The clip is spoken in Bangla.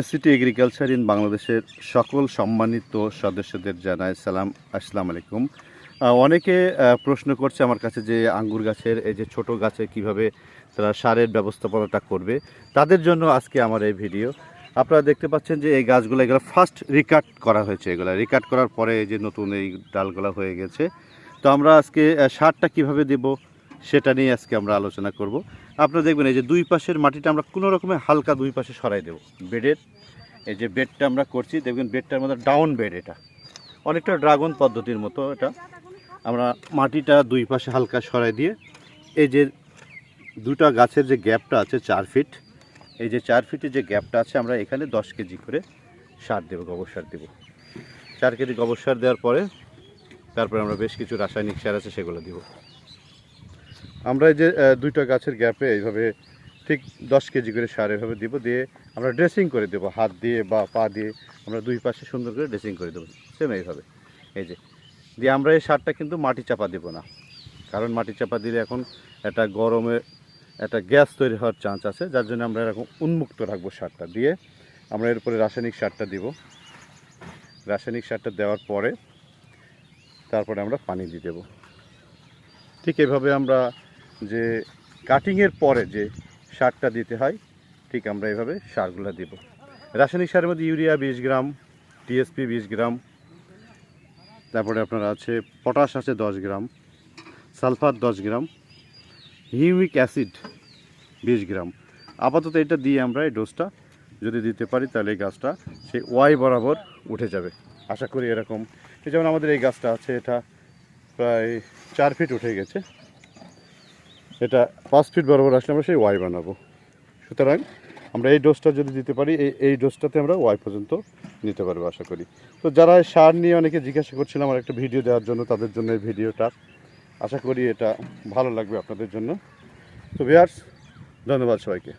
এসিটি এগ্রিকালচার ইন বাংলাদেশের সকল সম্মানিত সদস্যদের জানায় সালাম, আসসালাম আলাইকুম। অনেকে প্রশ্ন করছে আমার কাছে যে আঙ্গুর গাছের, এই যে ছোট গাছে কীভাবে তারা সারের ব্যবস্থাপনাটা করবে, তাদের জন্য আজকে আমার এই ভিডিও। আপনারা দেখতে পাচ্ছেন যে এই গাছগুলো, এগুলো ফার্স্ট রিকাট করা হয়েছে, এগুলো রিকাট করার পরে এই যে নতুন এই ডালগুলো হয়ে গেছে। তো আমরা আজকে সারটা কীভাবে দেব সেটা নিয়ে আজকে আমরা আলোচনা করব। আপনারা দেখবেন এই যে দুই পাশের মাটিটা আমরা কোনো রকমের হালকা দুই পাশে সরাই দেব। বেডের, এই যে বেডটা আমরা করছি, দেখবেন বেডটার মধ্যে ডাউন বেড এটা। অনেকটা ড্রাগন পদ্ধতির মতো এটা। আমরা মাটিটা দুই পাশে হালকা সরাই দিয়ে, এই যে দুটা গাছের যে গ্যাপটা আছে চার ফিট, এই যে চার ফিটের যে গ্যাপটা আছে, আমরা এখানে দশ কেজি করে সার দেবো, গোবর সার দেবো। চার কেজি গোবর সার দেওয়ার পরে, তারপরে আমরা বেশ কিছু রাসায়নিক সার আছে সেগুলো দিব। আমরা এই যে দুইটা গাছের গ্যাপে এইভাবে ঠিক দশ কেজি করে সার এভাবে দিব দিয়ে আমরা ড্রেসিং করে দেবো। হাত দিয়ে বা পা দিয়ে আমরা দুই পাশে সুন্দর করে ড্রেসিং করে দেবো। সেম এইভাবে। এই যে, দিয়ে আমরা এই সারটা কিন্তু মাটি চাপা দেবো না। কারণ মাটি চাপা দিলে এখন একটা গরমে একটা গ্যাস তৈরি হওয়ার চান্স আছে, যার জন্য আমরা এরকম উন্মুক্ত রাখব সারটা। দিয়ে আমরা এর উপরে রাসায়নিক সারটা দিব। রাসায়নিক সারটা দেওয়ার পরে তারপরে আমরা পানি দিয়ে দেবো। ঠিক এভাবে আমরা যে কাটিংয়ের পরে যে সারটা দিতে হয়, ঠিক আমরা এভাবে সারগুলো দিব। রাসায়নিক সারের মধ্যে ইউরিয়া বিশ গ্রাম, টিএসপি বিশ গ্রাম, তারপরে আপনার আছে পটাশ আছে দশ গ্রাম, সালফার দশ গ্রাম, হিউমিক অ্যাসিড বিশ গ্রাম। আপাতত এটা দিয়ে আমরা এই ডোজটা যদি দিতে পারি, তাহলে এই গাছটা সেই ওয়াই বরাবর উঠে যাবে। আশা করি এরকম। যেমন আমাদের এই গাছটা আছে, এটা প্রায় চার ফিট উঠে গেছে। এটা পাঁচ ফিট বরাবর আসলে আমরা সেই ওয়াই বানাবো। সুতরাং আমরা এই ডোজটা যদি দিতে পারি, এই এই ডোজটাতে আমরা ওয়াই পর্যন্ত নিতে পারব আশা করি। তো যারা সার নিয়ে অনেকে জিজ্ঞাসা করছিলাম আমার একটা ভিডিও দেওয়ার জন্য, তাদের জন্য এই ভিডিওটা আশা করি এটা ভালো লাগবে আপনাদের জন্য। তো ভিয়ার্স ধন্যবাদ সবাইকে।